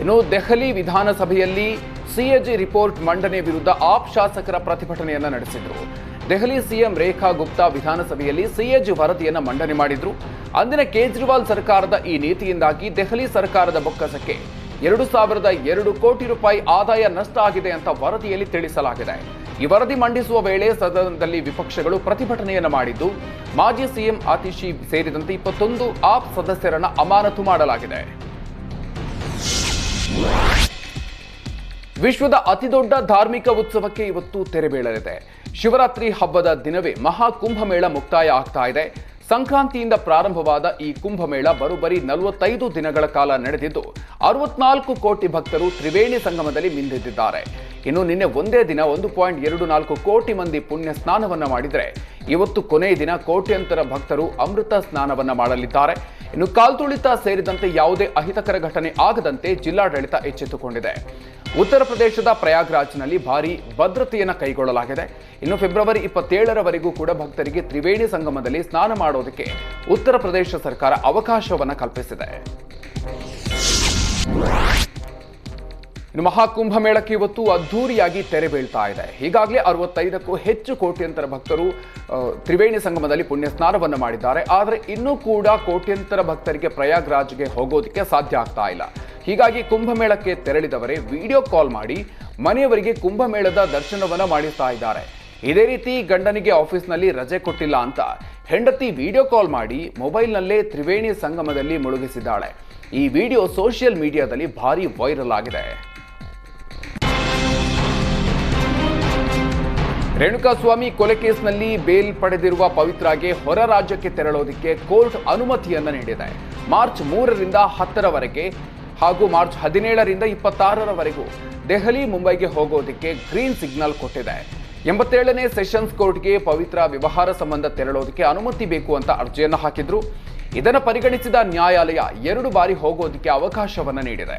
ಇನ್ನು ದೆಹಲಿ ವಿಧಾನಸಭೆಯಲ್ಲಿ CAG report ಮಂಡನೆ ವಿರುದ್ಧ ಆಪ್ ಶಾಸಕರ ಪ್ರತಿಭಟನೆಯನ್ನು ನಡೆಸಿದರು. ದೆಹಲಿ ಸಿಎಂ ರೇಖಾ ಗುಪ್ತಾ ವಿಧಾನಸಭೆಯಲ್ಲಿ ಸಿಎಜಿ ವರದಿಯನ್ನು ಮಂಡನೆ ಮಾಡಿದ್ರು. ಅಂದಿನ ಕೇಜ್ರಿವಾಲ್ ಸರ್ಕಾರದ ಈ ನೀತಿಯಿಂದಾಗಿ ದೆಹಲಿ ಸರ್ಕಾರದ ಬೊಕ್ಕಸಕ್ಕೆ ಎರಡು ಸಾವಿರದ ಎರಡು ಕೋಟಿ ರೂಪಾಯಿ ಆದಾಯ ನಷ್ಟ ಆಗಿದೆ ಅಂತ ವರದಿಯಲ್ಲಿ ತಿಳಿಸಲಾಗಿದೆ. ಈ ವರದಿ ಮಂಡಿಸುವ ವೇಳೆ ಸದನದಲ್ಲಿ ವಿಪಕ್ಷಗಳು ಪ್ರತಿಭಟನೆಯನ್ನು ಮಾಡಿದ್ದು, ಮಾಜಿ ಸಿಎಂ ಆತಿಶಿ ಸೇರಿದಂತೆ ಇಪ್ಪತ್ತೊಂದು ಆಪ್ ಸದಸ್ಯರನ್ನ ಅಮಾನತು ಮಾಡಲಾಗಿದೆ. ವಿಶ್ವದ ಅತಿದೊಡ್ಡ ಧಾರ್ಮಿಕ ಉತ್ಸವಕ್ಕೆ ಇವತ್ತು ತೆರೆ ಬೀಳಲಿದೆ. ಶಿವರಾತ್ರಿ ಹಬ್ಬದ ದಿನವೇ ಮಹಾ ಕುಂಭಮೇಳ ಮುಕ್ತಾಯ ಆಗ್ತಾ ಇದೆ. ಸಂಕ್ರಾಂತಿಯಿಂದ ಪ್ರಾರಂಭವಾದ ಈ ಕುಂಭಮೇಳ ಬರೋಬ್ಬರಿ ನಲವತ್ತೈದು ದಿನಗಳ ಕಾಲ ನಡೆದಿದ್ದು, ಅರವತ್ನಾಲ್ಕು ಕೋಟಿ ಭಕ್ತರು ತ್ರಿವೇಣಿ ಸಂಗಮದಲ್ಲಿ ಮಿಂದೆದ್ದಿದ್ದಾರೆ. ಇನ್ನು ನಿನ್ನೆ ಒಂದೇ ದಿನ ಒಂದು ಪಾಯಿಂಟ್ ಎರಡು ನಾಲ್ಕು ಕೋಟಿ ಮಂದಿ ಪುಣ್ಯ ಸ್ನಾನವನ್ನು ಮಾಡಿದರೆ, ಇವತ್ತು ಕೊನೆಯ ದಿನ ಕೋಟ್ಯಂತರ ಭಕ್ತರು ಅಮೃತ ಸ್ನಾನವನ್ನು ಮಾಡಲಿದ್ದಾರೆ. ಇನ್ನು ಕಾಲ್ತುಳಿತ ಸೇರಿದಂತೆ ಯಾವುದೇ ಅಹಿತಕರ ಘಟನೆ ಆಗದಂತೆ ಜಿಲ್ಲಾಡಳಿತ ಎಚ್ಚೆತ್ತುಕೊಂಡಿದೆ. ಉತ್ತರ ಪ್ರದೇಶದ ಪ್ರಯಾಗ್ರಾಜ್ನಲ್ಲಿ ಭಾರಿ ಭದ್ರತೆಯನ್ನು ಕೈಗೊಳ್ಳಲಾಗಿದೆ. ಇನ್ನು ಫೆಬ್ರವರಿ ಇಪ್ಪತ್ತೇಳರವರೆಗೂ ಕೂಡ ಭಕ್ತರಿಗೆ ತ್ರಿವೇಣಿ ಸಂಗಮದಲ್ಲಿ ಸ್ನಾನ ಮಾಡೋದಕ್ಕೆ ಉತ್ತರ ಪ್ರದೇಶ ಸರ್ಕಾರ ಅವಕಾಶವನ್ನು ಕಲ್ಪಿಸಿದೆ. ಇನ್ನು ಮಹಾಕುಂಭಮೇಳಕ್ಕೆ ಇವತ್ತು ಅದ್ಧೂರಿಯಾಗಿ ತೆರೆ ಬೀಳ್ತಾ ಇದೆ. ಈಗಾಗಲೇ ಅರವತ್ತೈದಕ್ಕೂ ಹೆಚ್ಚು ಕೋಟ್ಯಂತರ ಭಕ್ತರು ತ್ರಿವೇಣಿ ಸಂಗಮದಲ್ಲಿ ಪುಣ್ಯ ಸ್ನಾನವನ್ನು ಮಾಡಿದ್ದಾರೆ. ಆದರೆ ಇನ್ನೂ ಕೂಡ ಕೋಟ್ಯಂತರ ಭಕ್ತರಿಗೆ ಪ್ರಯಾಗ್ರಾಜ್ಗೆ ಹೋಗೋದಕ್ಕೆ ಸಾಧ್ಯ ಆಗ್ತಾ ಇಲ್ಲ. ಹೀಗಾಗಿ ಕುಂಭಮೇಳಕ್ಕೆ ತೆರಳಿದವರೇ ವಿಡಿಯೋ ಕಾಲ್ ಮಾಡಿ ಮನೆಯವರಿಗೆ ಕುಂಭಮೇಳದ ದರ್ಶನವನ್ನು ಮಾಡಿಸ್ತಾ ಇದ್ದಾರೆ. ಇದೇ ರೀತಿ ಗಂಡನಿಗೆ ಆಫೀಸ್ನಲ್ಲಿ ರಜೆ ಕೊಟ್ಟಿಲ್ಲ ಅಂತ ಹೆಂಡತಿ ವಿಡಿಯೋ ಕಾಲ್ ಮಾಡಿ ಮೊಬೈಲ್ನಲ್ಲೇ ತ್ರಿವೇಣಿ ಸಂಗಮದಲ್ಲಿ ಮುಳುಗಿಸಿದ್ದಾಳೆ. ಈ ವಿಡಿಯೋ ಸೋಷಿಯಲ್ ಮೀಡಿಯಾದಲ್ಲಿ ಭಾರಿ ವೈರಲ್ ಆಗಿದೆ. ರೇಣುಕಾಸ್ವಾಮಿ ಕೊಲೆ ಕೇಸ್ನಲ್ಲಿ ಬೇಲ್ ಪಡೆದಿರುವ ಪವಿತ್ರಾಗೆ ಹೊರ ರಾಜ್ಯಕ್ಕೆ ತೆರಳೋದಕ್ಕೆ ಕೋರ್ಟ್ ಅನುಮತಿಯನ್ನು ನೀಡಿದೆ. ಮಾರ್ಚ್ ಮೂರರಿಂದ ಹತ್ತರವರೆಗೆ ಹಾಗೂ ಮಾರ್ಚ್ ಹದಿನೇಳರಿಂದ ಇಪ್ಪತ್ತಾರರವರೆಗೂ ದೆಹಲಿ ಮುಂಬೈಗೆ ಹೋಗೋದಕ್ಕೆ ಗ್ರೀನ್ ಸಿಗ್ನಲ್ ಕೊಟ್ಟಿದೆ. ಎಂಬತ್ತೇಳನೇ ಸೆಷನ್ಸ್ ಕೋರ್ಟ್ಗೆ ಪವಿತ್ರ ವ್ಯವಹಾರ ಸಂಬಂಧ ತೆರಳೋದಕ್ಕೆ ಅನುಮತಿ ಬೇಕು ಅಂತ ಅರ್ಜಿಯನ್ನು ಹಾಕಿದ್ರು. ಇದನ್ನು ಪರಿಗಣಿಸಿದ ನ್ಯಾಯಾಲಯ ಎರಡು ಬಾರಿ ಹೋಗೋದಕ್ಕೆ ಅವಕಾಶವನ್ನು ನೀಡಿದೆ.